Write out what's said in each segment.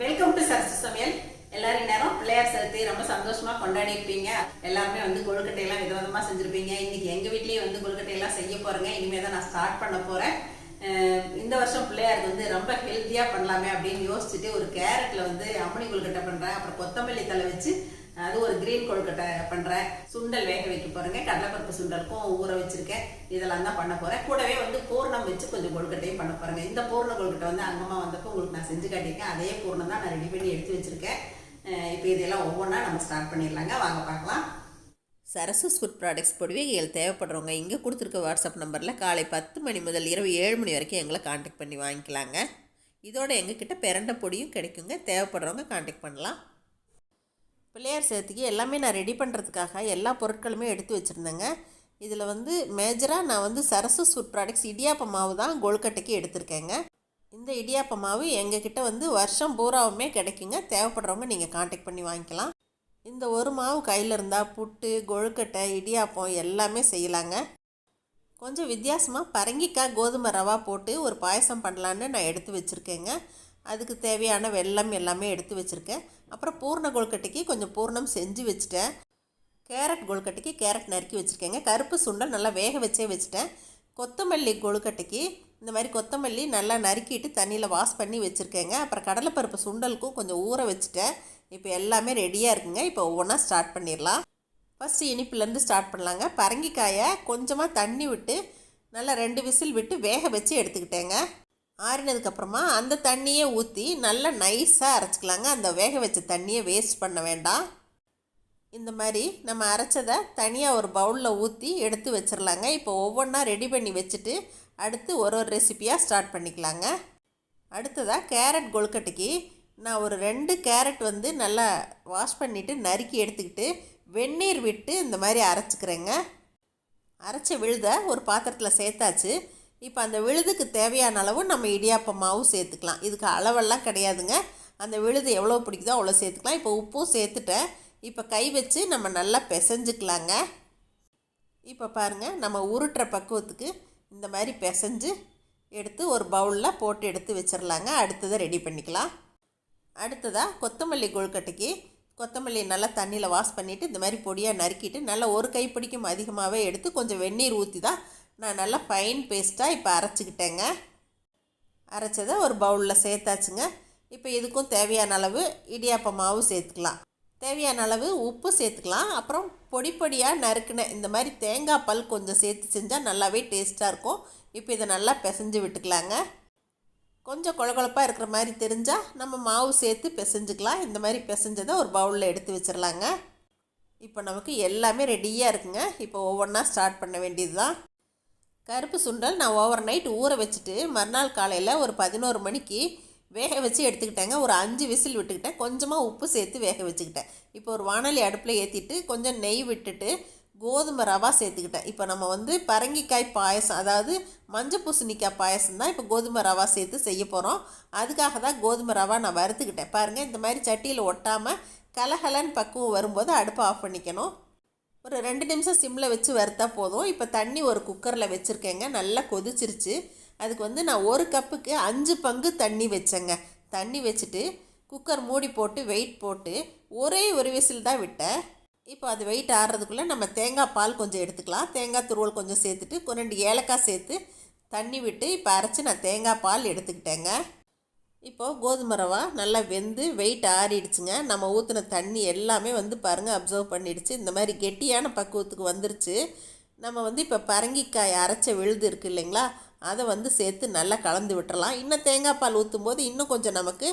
Welcome to Sarasu சமையல். எல்லாரும் நேரம் பிள்ளையார் சதுர்த்தி ரொம்ப சந்தோஷமா கொண்டாடி இருப்பீங்க. எல்லாருமே வந்து கொழுக்கட்டையெல்லாம் விதவிதமா செஞ்சிருப்பீங்க. இன்னைக்கு எங்க வீட்லயே வந்து கொழுக்கட்டையெல்லாம் செய்ய போறேங்க. இனிமே தான் நான் ஸ்டார்ட் பண்ண போறேன். இந்த வருஷம் பிள்ளையாருக்கு வந்து ரொம்ப ஹெல்த்தியா பண்ணலாமே அப்படின்னு யோசிச்சுட்டு ஒரு கேரட்ல வந்து அம்மணி கொழுக்கட்டை பண்றேன். அப்புறம் கொத்தமல்லி தலை வச்சு அது ஒரு கிரீன் கொழுக்கட்டை பண்ணுற சுண்டல் வேக வைக்க போறேங்க. கடலைப்பருப்பு சுண்டலுக்கும் ஊற வச்சுருக்கேன். இதெல்லாம் தான் பண்ண போகிறேன் கூடவே வந்து பூர்ணம் வச்சு கொஞ்சம் கொழுக்கட்டையும் பண்ண போறேங்க. இந்த பூர்ண கொழுக்கட்டை வந்து அங்கம்மா வந்தப்போ உங்களுக்கு நான் செஞ்சு காட்டியிருக்கேன். அதே பூர்ணம் தான் நான் ரெடி பண்ணி எடுத்து வச்சுருக்கேன். இப்போ இதெல்லாம் ஒவ்வொன்றா நம்ம ஸ்டார்ட் பண்ணிடலாங்க. வாங்க பார்க்கலாம். சரசஸ் ஃபுட் ப்ராடக்ட்ஸ் பொடிவைகள் தேவைப்படுறவங்க இங்கே கொடுத்துருக்க வாட்ஸ்அப் நம்பரில் காலை பத்து மணி முதல் இரவு ஏழு மணி வரைக்கும் எங்களை காண்டாக்ட் பண்ணி வாங்கிக்கலாங்க. இதோட எங்ககிட்ட பிறண்ட பொடியும் கிடைக்குங்க. தேவைப்படுறவங்க காண்டாக்ட் பண்ணலாம். பிள்ளையார் சேர்த்துக்கு எல்லாமே நான் ரெடி பண்ணுறதுக்காக எல்லா பொருட்களுமே எடுத்து வச்சுருந்தேங்க. இதில் வந்து மேஜராக நான் வந்து சரசு ஃபுட் ப்ராடக்ட்ஸ் இடியாப்ப மாவு தான் கொழுக்கட்டைக்கு எடுத்திருக்கேங்க. இந்த இடியாப்ப மாவு எங்ககிட்ட வந்து வருஷம் பூராவுமே கிடைக்குங்க. தேவைப்படுறவங்க நீங்கள் காண்டாக்ட் பண்ணி வாங்கிக்கலாம். இந்த ஒரு மாவு கையில் இருந்தால் புட்டு கொழுக்கட்டை இடியாப்பம் எல்லாமே செய்யலாங்க. கொஞ்சம் வித்தியாசமாக பரங்கிக்காய் கோதுமை ரவா போட்டு ஒரு பாயசம் பண்ணலான்னு நான் எடுத்து வச்சுருக்கேங்க. அதுக்கு தேவையான வெல்லம் எல்லாமே எடுத்து வச்சுருக்கேன். அப்புறம் பூர்ண கொழுக்கட்டைக்கு கொஞ்சம் பூர்ணம் செஞ்சு வச்சுட்டேன். கேரட் கொழுக்கட்டைக்கு கேரட் நறுக்கி வச்சுருக்கேங்க. கருப்பு சுண்டல் நல்லா வேக வச்சே வச்சுட்டேன். கொத்தமல்லி கொழுக்கட்டைக்கு இந்த மாதிரி கொத்தமல்லி நல்லா நறுக்கிட்டு தண்ணியில் வாஷ் பண்ணி வச்சுருக்கேங்க. அப்புறம் கடலைப்பருப்பு சுண்டலுக்கும் கொஞ்சம் ஊற வச்சுட்டேன். இப்போ எல்லாமே ரெடியாக இருக்குங்க. இப்போ ஒவ்வொன்றா ஸ்டார்ட் பண்ணிடலாம். ஃபஸ்ட்டு இனிப்புலேருந்து ஸ்டார்ட் பண்ணலாங்க. பரங்கிக்காயை கொஞ்சமாக தண்ணி விட்டு நல்லா ரெண்டு விசில் விட்டு வேக வச்சு எடுத்துக்கிட்டேங்க. ஆறினதுக்கப்புறமா அந்த தண்ணியை ஊற்றி நல்லா நைஸாக அரைச்சிக்கலாங்க. அந்த வேக வச்ச தண்ணியை வேஸ்ட் பண்ண வேண்டாம். இந்த மாதிரி நம்ம அரைச்சதை தனியாக ஒரு பவுலில் ஊற்றி எடுத்து வச்சிடலாங்க இப்போ ஒவ்வொன்றா ரெடி பண்ணி வச்சுட்டு அடுத்து ஒரு ஒரு ரெசிபியாக ஸ்டார்ட் பண்ணிக்கலாங்க. அடுத்ததாக கேரட் கொழுக்கட்டைக்கு நான் ஒரு ரெண்டு கேரட் வந்து நல்லா வாஷ் பண்ணிவிட்டு நறுக்கி எடுத்துக்கிட்டு வெந்நீர் விட்டு இந்த மாதிரி அரைச்சிக்கிறேங்க. அரைச்ச விழுத ஒரு பாத்திரத்தில் சேர்த்தாச்சு. இப்போ அந்த விழுதுக்கு தேவையான அளவு நம்ம இடியாப்பமாவும் சேர்த்துக்கலாம். இதுக்கு அளவெல்லாம் கிடையாதுங்க. அந்த விழுது எவ்வளோ பிடிக்குதோ அவ்வளோ சேர்த்துக்கலாம். இப்போ உப்பும் சேர்த்துட்டேன். இப்போ கை வச்சு நம்ம நல்லா பிசைஞ்சுக்கலாங்க. இப்போ பாருங்கள் நம்ம உருட்டுற பக்குவத்துக்கு இந்த மாதிரி பிசைஞ்சு எடுத்து ஒரு பவுலில் போட்டு எடுத்து வச்சிடலாங்க அடுத்ததை ரெடி பண்ணிக்கலாம். அடுத்ததாக கொத்தமல்லி கொழுக்கட்டைக்கு கொத்தமல்லி நல்லா தண்ணியில் வாஷ் பண்ணிவிட்டு இந்த மாதிரி பொடியாக நறுக்கிட்டு நல்லா ஒரு கைப்பிடிக்கும் அதிகமாகவே எடுத்து கொஞ்சம் வெந்நீர் ஊற்றி தான் நான் நல்லா ஃபைன் பேஸ்ட்டாக இப்போ அரைச்சிக்கிட்டேங்க. அரைச்சதை ஒரு பவுலில் சேர்த்தாச்சுங்க. இப்போ இதுக்கும் தேவையான அளவு இடியாப்ப மாவு சேர்த்துக்கலாம். தேவையான அளவு உப்பு சேர்த்துக்கலாம். அப்புறம் பொடி பொடியாக நறுக்கின இந்த மாதிரி தேங்காய் பல் கொஞ்சம் சேர்த்து செஞ்சால் நல்லாவே டேஸ்ட்டாக இருக்கும். இப்போ இதை நல்லா பிசைஞ்சு விட்டுக்கலாங்க. கொஞ்சம் குழகுழப்பாக இருக்கிற மாதிரி தெரிஞ்சால் நம்ம மாவு சேர்த்து பிசைஞ்சுக்கலாம். இந்த மாதிரி பிசைஞ்சதை ஒரு பவுலில் எடுத்து வச்சிடலாங்க இப்போ நமக்கு எல்லாமே ரெடியாக இருக்குங்க. இப்போ ஒவ்வொன்றா ஸ்டார்ட் பண்ண வேண்டியது தான் கருப்பு சுண்டல் நான் ஓவர் நைட் ஊற வச்சுட்டு மறுநாள் காலையில் ஒரு பதினோரு மணிக்கு வேக வச்சு எடுத்துக்கிட்டேங்க. ஒரு அஞ்சு விசில் விட்டுக்கிட்டேன். கொஞ்சமாக உப்பு சேர்த்து வேக வச்சுக்கிட்டேன். இப்போ ஒரு வானொலி அடுப்பில் ஏற்றிட்டு கொஞ்சம் நெய் விட்டுட்டு கோதுமை ரவா சேர்த்துக்கிட்டேன். இப்போ நம்ம வந்து பரங்கிக்காய் பாயசம் அதாவது மஞ்சள் பூசணிக்காய் பாயசம் தான் இப்போ கோதுமை ரவா சேர்த்து செய்ய போகிறோம் அதுக்காக தான் கோதுமை ரவா நான் வறுத்துக்கிட்டேன். பாருங்கள் இந்த மாதிரி சட்டியில் ஒட்டாமல் கலகலன்னு பக்குவம் வரும்போது அடுப்பை ஆஃப் பண்ணிக்கணும். ஒரு ரெண்டு நிமிஷம் சிம்மில் வச்சு வறுத்தா போதும். இப்போ தண்ணி ஒரு குக்கரில் வச்சுருக்கேங்க. நல்லா கொதிச்சிருச்சு. அதுக்கு வந்து நான் ஒரு கப்புக்கு அஞ்சு பங்கு தண்ணி வச்சேங்க. தண்ணி வச்சுட்டு குக்கர் மூடி போட்டு வெயிட் போட்டு ஒரே ஒரு விசில் தான் விட்டேன். இப்போ அது வெயிட் ஆடுறதுக்குள்ளே நம்ம தேங்காய் பால் கொஞ்சம் எடுத்துக்கலாம். தேங்காய் துருவல் கொஞ்சம் சேர்த்துட்டு ரெண்டு ஏலக்காய் சேர்த்து தண்ணி விட்டு இப்போ அரைச்சி நான் தேங்காய் பால் எடுத்துக்கிட்டேங்க. இப்போது கோதுமை ரவா நல்லா வெந்து வெயிட் ஆறிடுச்சுங்க. நம்ம ஊற்றின தண்ணி எல்லாமே வந்து பாருங்கள் அப்சர்வ் பண்ணிடுச்சு. இந்த மாதிரி கெட்டியான பக்குவத்துக்கு வந்துருச்சு. நம்ம வந்து இப்போ பரங்கிக்காய் அரைச்ச விழுது இருக்குது இல்லைங்களா? அதை வந்து சேர்த்து நல்லா கலந்து விட்டுறலாம். இன்னும் தேங்காய் பால் ஊற்றும் போது இன்னும் கொஞ்சம் நமக்கு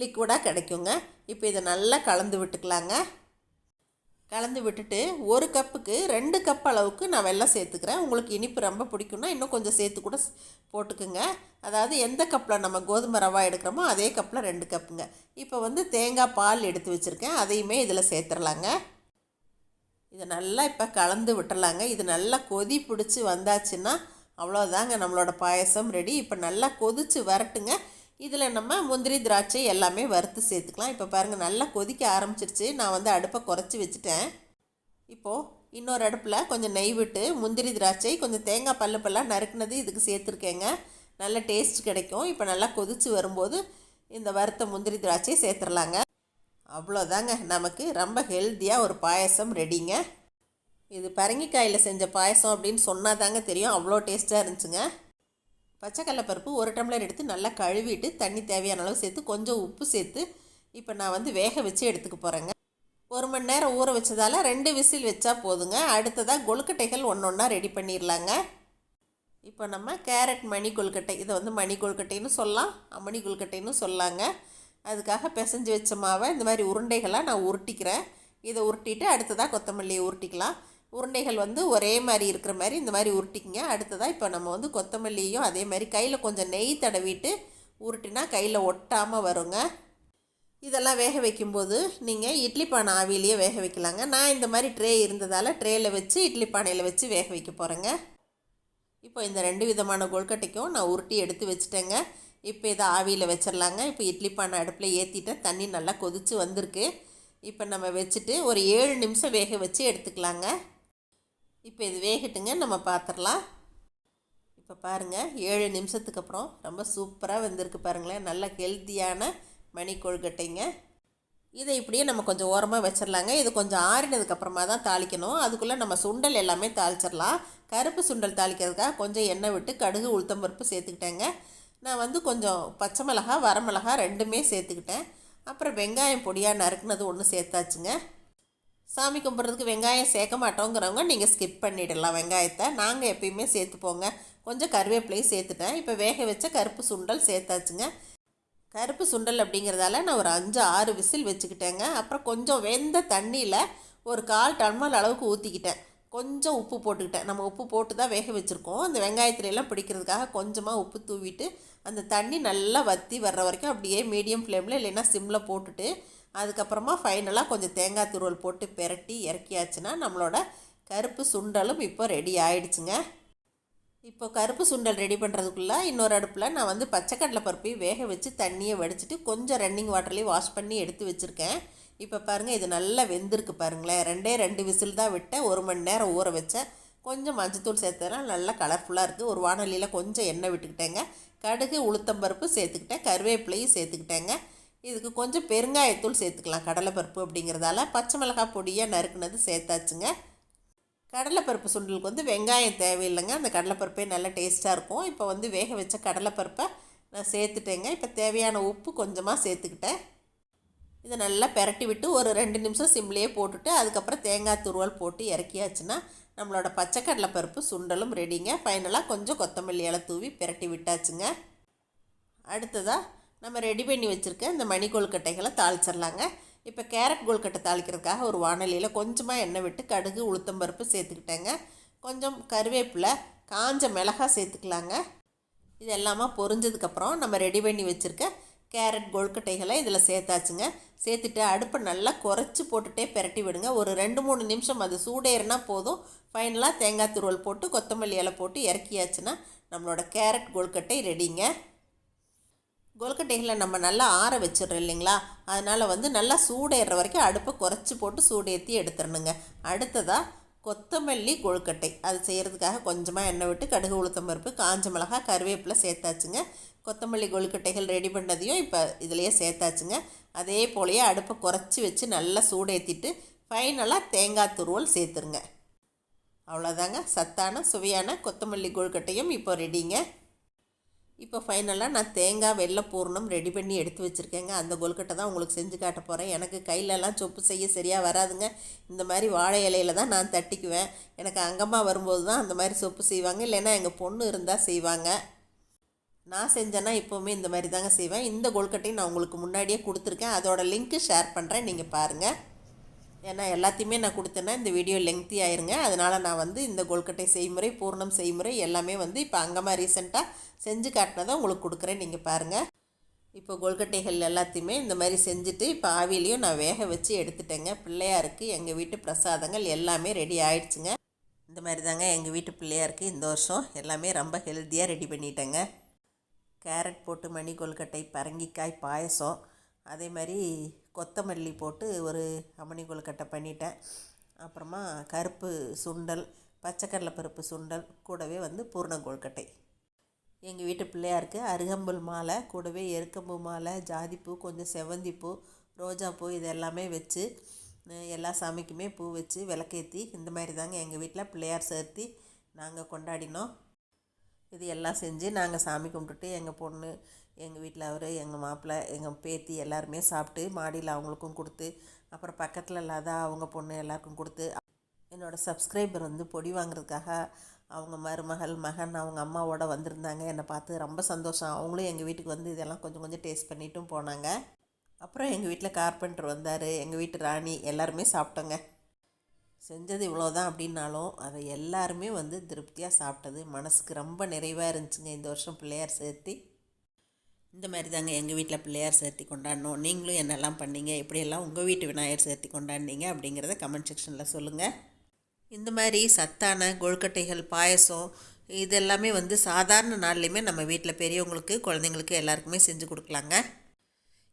லிக்விடாக கிடைக்குங்க. இப்போ இதை நல்லா கலந்து விட்டுக்கலாங்க. கலந்து விட்டுட்டு ஒரு கப்புக்கு ரெண்டு கப் அளவுக்கு நான் வெள்ளம் சேர்த்துக்கிறேன். உங்களுக்கு இனிப்பு ரொம்ப பிடிக்கும்னா இன்னும் கொஞ்சம் சேர்த்து கூட போட்டுக்குங்க. அதாவது எந்த கப்பில் நம்ம கோதுமை ரவா எடுக்கிறோமோ அதே கப்பில் ரெண்டு கப்புங்க. இப்போ வந்து தேங்காய் பால் எடுத்து வச்சுருக்கேன். அதையுமே இதில் சேர்த்துடலாங்க இதை நல்லா இப்போ கலந்து விட்டுடலாங்க இது நல்லா கொதி பிடிச்சி வந்தாச்சுன்னா அவ்வளோதாங்க நம்மளோட பாயசம் ரெடி. இப்போ நல்லா கொதிச்சு வரட்டுங்க. இதில் நம்ம முந்திரி திராட்சை எல்லாமே வறுத்து சேர்த்துக்கலாம். இப்போ பாருங்கள் நல்லா கொதிக்க ஆரம்பிச்சிருச்சு. நான் வந்து அடுப்பை குறைச்சி வச்சுட்டேன். இப்போது இன்னொரு அடுப்பில் கொஞ்சம் நெய் விட்டு முந்திரி திராட்சை கொஞ்சம் தேங்காய் பல்லு பல்லாம் நறுக்குனது இதுக்கு சேர்த்துருக்கேங்க. நல்ல டேஸ்ட் கிடைக்கும். இப்போ நல்லா கொதித்து வரும்போது இந்த வறுத்த முந்திரி திராட்சையை சேர்த்துடலாங்க அவ்வளோதாங்க. நமக்கு ரொம்ப ஹெல்த்தியாக ஒரு பாயசம் ரெடிங்க. இது பரங்கிக்காயில் செஞ்ச பாயசம் அப்படின்னு சொன்னால் தாங்க தெரியும். அவ்வளோ டேஸ்ட்டாக இருந்துச்சுங்க. பச்சைக்கடலைப்பருப்பு ஒரு டம்ளர் எடுத்து நல்லா கழுவிட்டு தண்ணி தேவையான அளவு சேர்த்து கொஞ்சம் உப்பு சேர்த்து இப்போ நான் வந்து வேக வச்சு எடுத்துக்க போகிறேங்க ஒரு மணி நேரம் ஊற வச்சதால ரெண்டு விசில் வச்சா போதுங்க. அடுத்ததாக கொழுக்கட்டைகள் ஒன்று ஒன்றா ரெடி பண்ணிடலாங்க இப்போ நம்ம கேரட் மணி கொழுக்கட்டை இதை வந்து மணி கொழுக்கட்டைன்னு சொல்லலாம் அம்மணி கொழுக்கட்டைன்னு சொல்லலாங்க அதுக்காக பிசைஞ்சு வச்ச மாவை இந்த மாதிரி உருண்டைகளாக நான் உருட்டிக்கிறேன். இதை உருட்டிட்டு அடுத்ததாக கொத்தமல்லியை உருட்டிக்கலாம். உருண்டைகள் வந்து ஒரே மாதிரி இருக்கிற மாதிரி இந்த மாதிரி உருட்டிக்கிங்க. அடுத்ததாக இப்போ நம்ம வந்து கொத்தமல்லியும் அதே மாதிரி கையில் கொஞ்சம் நெய் தடவிட்டு உருட்டினா கையில் ஒட்டாமல் வருங்க. இதெல்லாம் வேக வைக்கும்போது நீங்கள் இட்லி பானை ஆவிலேயே வேக வைக்கலாங்க. நான் இந்த மாதிரி ட்ரே இருந்ததால் ட்ரேயில் வச்சு இட்லி பானையில் வச்சு வேக வைக்க போகிறேங்க இப்போ இந்த ரெண்டு விதமான கொழுக்கட்டைக்கும் நான் உருட்டி எடுத்து வச்சுட்டேங்க. இப்போ இதை ஆவியில் வச்சிடலாங்க இப்போ இட்லி பானை அடுப்பில் ஏற்றிட்டேன் தண்ணி நல்லா கொதித்து வந்திருக்கு. இப்போ நம்ம வச்சுட்டு ஒரு ஏழு நிமிஷம் வேக வச்சு எடுத்துக்கலாங்க. இப்போ இது வேகட்டுங்க நம்ம பார்த்துடலாம் இப்போ பாருங்கள் ஏழு நிமிஷத்துக்கு அப்புறம் ரொம்ப சூப்பராக வந்திருக்கு பாருங்களேன். நல்ல ஹெல்த்தியான மணி கொழுக்கட்டைங்க இதை இப்படியே நம்ம கொஞ்சம் ஓரமாக வச்சிடலாங்க இது கொஞ்சம் ஆறினதுக்கப்புறமா தான் தாளிக்கணும். அதுக்குள்ளே நம்ம சுண்டல் எல்லாமே தாளிச்சிடலாம் கருப்பு சுண்டல் தாளிக்கிறதுக்காக கொஞ்சம் எண்ணெய் விட்டு கடுகு உளுத்தம் பருப்பு சேர்த்துக்கிட்டேங்க. நான் வந்து கொஞ்சம் பச்சை மிளகா வரமிளகா ரெண்டுமே சேர்த்துக்கிட்டேன். அப்புறம் வெங்காயம் பொடியாக நறுக்குனது ஒன்று சேர்த்தாச்சுங்க. சாமி கும்பிட்றதுக்கு வெங்காயம் சேர்க்க மாட்டோங்கிறவங்க நீங்கள் ஸ்கிப் பண்ணிடலாம் வெங்காயத்தை. நாங்கள் எப்பயுமே சேர்த்துப்போங்க கொஞ்சம் கருவேப்பிலையும் சேர்த்துட்டேன். இப்போ வேக வச்ச கருப்பு சுண்டல் சேர்த்தாச்சுங்க. கருப்பு சுண்டல் அப்படிங்கிறதால நான் ஒரு அஞ்சு ஆறு விசில் வச்சுக்கிட்டேங்க. அப்புறம் கொஞ்சம் வெந்த தண்ணியில் ஒரு கால் டம்ளர் அளவுக்கு ஊற்றிக்கிட்டேன் கொஞ்சம் உப்பு போட்டுக்கிட்டேன். நம்ம உப்பு போட்டு தான் வேக வச்சுருக்கோம். அந்த வெங்காயத்துல எல்லாம் பிடிக்கிறதுக்காக கொஞ்சமாக உப்பு தூவிட்டு அந்த தண்ணி நல்லா வற்றி வர்ற வரைக்கும் அப்படியே மீடியம் ஃப்ளேமில் இல்லைன்னா சிம்மில் போட்டுட்டு அதுக்கப்புறமா ஃபைனலாக கொஞ்சம் தேங்காய் துருவல் போட்டு பெரட்டி இறக்கியாச்சுன்னா நம்மளோட கருப்பு சுண்டலும் இப்போ ரெடி ஆயிடுச்சுங்க. இப்போ கருப்பு சுண்டல் ரெடி பண்ணுறதுக்குள்ளே இன்னொரு அடுப்பில் நான் வந்து பச்சைக்கடலை பருப்பையும் வேக வச்சு தண்ணியை வடிச்சிட்டு கொஞ்சம் ரன்னிங் வாட்டர்லேயும் வாஷ் பண்ணி எடுத்து வச்சுருக்கேன். இப்போ பாருங்கள் இது நல்லா வெந்திருக்கு பாருங்களேன். ரெண்டே ரெண்டு விசில் தான் விட்டேன். ஒரு மணி நேரம் ஊற வச்சேன். கொஞ்சம் மஞ்சத்தூள் சேர்த்ததுனால் நல்லா கலர்ஃபுல்லாக இருக்குது ஒரு வானொலியில் கொஞ்சம் எண்ணெய் விட்டுக்கிட்டேங்க. கடுகு உளுத்தம்பருப்பு சேர்த்துக்கிட்டேன். கருவேப்பிலையும் சேர்த்துக்கிட்டேங்க. இதுக்கு கொஞ்சம் பெருங்காயத்தூள் சேர்த்துக்கலாம். கடலைப்பருப்பு அப்படிங்கிறதால பச்சை மிளகாய் பொடியாக நறுக்குனது சேர்த்தாச்சுங்க. கடலைப்பருப்பு சுண்டலுக்கு வந்து வெங்காயம் தேவையில்லைங்க. அந்த கடலைப்பருப்பே நல்லா டேஸ்ட்டாக இருக்கும். இப்போ வந்து வேக வச்ச கடலைப்பருப்பை நான் சேர்த்துட்டேங்க. இப்போ தேவையான உப்பு கொஞ்சமாக சேர்த்துக்கிட்டேன். இதை நல்லா பெரட்டி விட்டு ஒரு ரெண்டு நிமிஷம் சிம்லேயே போட்டுட்டு அதுக்கப்புறம் தேங்காய் துருவல் போட்டு இறக்கியாச்சுன்னா நம்மளோட பச்சைக்கடலை பருப்பு சுண்டலும் ரெடிங்க. ஃபைனலாக கொஞ்சம் கொத்தமல்லி இலை தூவி பெரட்டி விட்டாச்சுங்க. அடுத்ததாக நம்ம ரெடி பண்ணி வச்சுருக்க இந்த மணி கொழுக்கட்டைகளை தாளிச்சிடலாங்க. இப்போ கேரட் கொழுக்கட்டை தாளிக்கிறதுக்காக ஒரு வானலியில் கொஞ்சமாக எண்ணெய் விட்டு கடுகு உளுத்தம்பருப்பு சேர்த்துக்கிட்டேங்க. கொஞ்சம் கருவேப்பிலை காஞ்ச மிளகாய் சேர்த்துக்கலாங்க. இது எல்லாமே பொரிஞ்சதுக்கப்புறம் நம்ம ரெடி பண்ணி வச்சுருக்க கேரட் கொழுக்கட்டைகளை இதில் சேர்த்தாச்சுங்க. சேர்த்துட்டு அடுப்பை நல்லா குறைச்சி போட்டுகிட்டே பெரட்டி விடுங்க. ஒரு ரெண்டு மூணு நிமிஷம் அது சூடேறினா போதும். ஃபைனலாக தேங்காய் துருவல் போட்டு கொத்தமல்லி இலை போட்டு இறக்கியாச்சுன்னா நம்மளோட கேரட் கொழுக்கட்டை ரெடிங்க கொழுக்கட்டைகளை நம்ம நல்லா ஆற வச்சிடுறோம் இல்லைங்களா? அதனால் வந்து நல்லா சூடேற வரைக்கும் அடுப்பை குறைச்சி போட்டு சூடேற்றி எடுத்துடணுங்க. அடுத்ததாக கொத்தமல்லி கொழுக்கட்டை. அது செய்கிறதுக்காக கொஞ்சமாக எண்ணெய் விட்டு கடுகு உளுத்தம் பருப்பு காஞ்ச மிளகா கருவேப்பிலை சேர்த்தாச்சுங்க. கொத்தமல்லி கொழுக்கட்டைகள் ரெடி பண்ணதையும் இப்போ இதிலையே சேர்த்தாச்சுங்க. அதே போலயே அடுப்பை குறைச்சி வச்சு நல்லா சூடேற்றிட்டு ஃபைனலாக தேங்காய் துருவல் சேர்த்துருங்க. அவ்வளோதாங்க சத்தான சுவையான கொத்தமல்லி கொழுக்கட்டையும் இப்போ ரெடிங்க. இப்போ ஃபைனலாக நான் தேங்காய் வெள்ளை பூர்ணம் ரெடி பண்ணி எடுத்து வச்சுருக்கேங்க. அந்த கொல்கட்டை தான் உங்களுக்கு செஞ்சு காட்ட போகிறேன் எனக்கு கையிலலாம் சொப்பு செய்ய சரியாக வராதுங்க. இந்த மாதிரி வாழை இலையில தான் நான் தட்டிக்குவேன். எனக்கு அங்கம்மா வரும்போது தான் அந்த மாதிரி சொப்பு செய்வாங்க. இல்லைன்னா எங்கள் பொண்ணு இருந்தால் செய்வாங்க. நான் செஞ்சேன்னா எப்போவுமே இந்த மாதிரி தாங்க செய்வேன். இந்த கொழுக்கட்டையும் நான் உங்களுக்கு முன்னாடியே கொடுத்துருக்கேன். அதோட லிங்க்கு ஷேர் பண்ணுறேன் நீங்கள் பாருங்கள் ஏன்னா எல்லாத்தையுமே நான் கொடுத்தேன்னா இந்த வீடியோ லெங்க்தி ஆயிருங்க. அதனால் நான் வந்து இந்த கொழுக்கட்டை செய்முறை பூர்ணம் செய்முறை எல்லாமே வந்து இப்போ அங்கமாக ரீசெண்டாக செஞ்சு காட்டினதான் உங்களுக்கு கொடுக்குறேன். நீங்கள் பாருங்கள் இப்போ கொழுக்கட்டைகள் எல்லாத்தையுமே இந்த மாதிரி செஞ்சுட்டு இப்போ ஆவிலையும் நான் வேக வச்சு எடுத்துட்டேங்க. பிள்ளையாருக்கு எங்கள் வீட்டு பிரசாதங்கள் எல்லாமே ரெடி ஆயிடுச்சுங்க. இந்த மாதிரி தாங்க எங்கள் வீட்டு பிள்ளையாருக்கு இந்த வருஷம் எல்லாமே ரொம்ப ஹெல்த்தியாக ரெடி பண்ணிட்டேங்க. கேரட் போட்டு மணி கொழுக்கட்டை பரங்கிக்காய் பாயசம். அதே மாதிரி கொத்தமல்லி போட்டு ஒரு அமணி கொழுக்கட்டை பண்ணிட்டேன். அப்புறமா கருப்பு சுண்டல் பச்சைக்கடலை பருப்பு சுண்டல் கூடவே வந்து பூர்ண எங்கள் வீட்டு பிள்ளையாருக்கு அருகம்புல் மாலை கூடவே எருக்கம்பு மாலை ஜாதிப்பூ கொஞ்சம் செவந்திப்பூ ரோஜாப்பூ இது எல்லாமே வச்சு எல்லா சாமிக்குமே பூ வச்சு விளக்கேற்றி இந்த மாதிரி தாங்க எங்கள் வீட்டில் பிள்ளையார் சேர்த்தி நாங்கள் கொண்டாடினோம். இது எல்லாம் செஞ்சு நாங்கள் சாமி கும்பிட்டுட்டு எங்கள் பொண்ணு எங்கள் வீட்டில் அவர் எங்கள் மாப்பிள்ளை எங்கள் பேத்தி எல்லாருமே சாப்பிட்டு மாடியில் அவங்களுக்கும் கொடுத்து அப்புறம் பக்கத்தில் இல்லாத அவங்க பொண்ணு எல்லாருக்கும் கொடுத்து என்னோடய சப்ஸ்கிரைபர் வந்து பொடி வாங்குறதுக்காக அவங்க மருமகள் மகன் அவங்க அம்மாவோட வந்திருந்தாங்க. என்னை பார்த்து ரொம்ப சந்தோஷம். அவங்களும் எங்கள் வீட்டுக்கு வந்து இதெல்லாம் கொஞ்சம் கொஞ்சம் டேஸ்ட் பண்ணிட்டும் போனாங்க. அப்புறம் எங்கள் வீட்டில் கார்பெண்டர் வந்தார். எங்கள் வீட்டு ராணி எல்லாருமே சாப்பிட்டோங்க செஞ்சது இவ்வளோதான் அப்படின்னாலும் அதை எல்லாருமே வந்து திருப்தியாக சாப்பிட்டது மனசுக்கு ரொம்ப நிறைவாக இருந்துச்சுங்க. இந்த வருஷம் பிள்ளையார் சேர்த்து. இந்த மாதிரி தாங்க எங்கள் வீட்டில் பிள்ளையார் சேர்த்தி கொண்டாடணும். நீங்களும் என்னெல்லாம் பண்ணீங்க? எப்படியெல்லாம் உங்கள் வீட்டு விநாயகர் சேர்த்தி கொண்டாடினீங்க? அப்படிங்கிறத கமெண்ட் செக்ஷனில் சொல்லுங்கள் இந்த மாதிரி சத்தான கொழுக்கட்டைகள் பாயசம் இதெல்லாமே வந்து சாதாரண நாள்லையுமே நம்ம வீட்டில் பெரியவங்களுக்கு குழந்தைங்களுக்கு எல்லாருக்குமே செஞ்சு கொடுக்கலாங்க.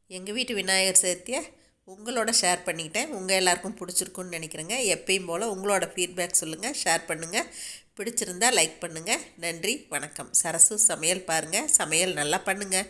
எங்கள் வீட்டு விநாயகர் சேர்த்தியை உங்களோட ஷேர் பண்ணிக்கிட்டேன். உங்கள் எல்லாருக்கும் பிடிச்சிருக்குன்னு நினைக்கிறேங்க. எப்பயும் போல் உங்களோட ஃபீட்பேக் சொல்லுங்கள் ஷேர் பண்ணுங்கள் பிடிச்சிருந்தா லைக் பண்ணுங்கள் நன்றி வணக்கம். சரசு சமையல் பாருங்கள் சமையல் நல்லா பண்ணுங்கள்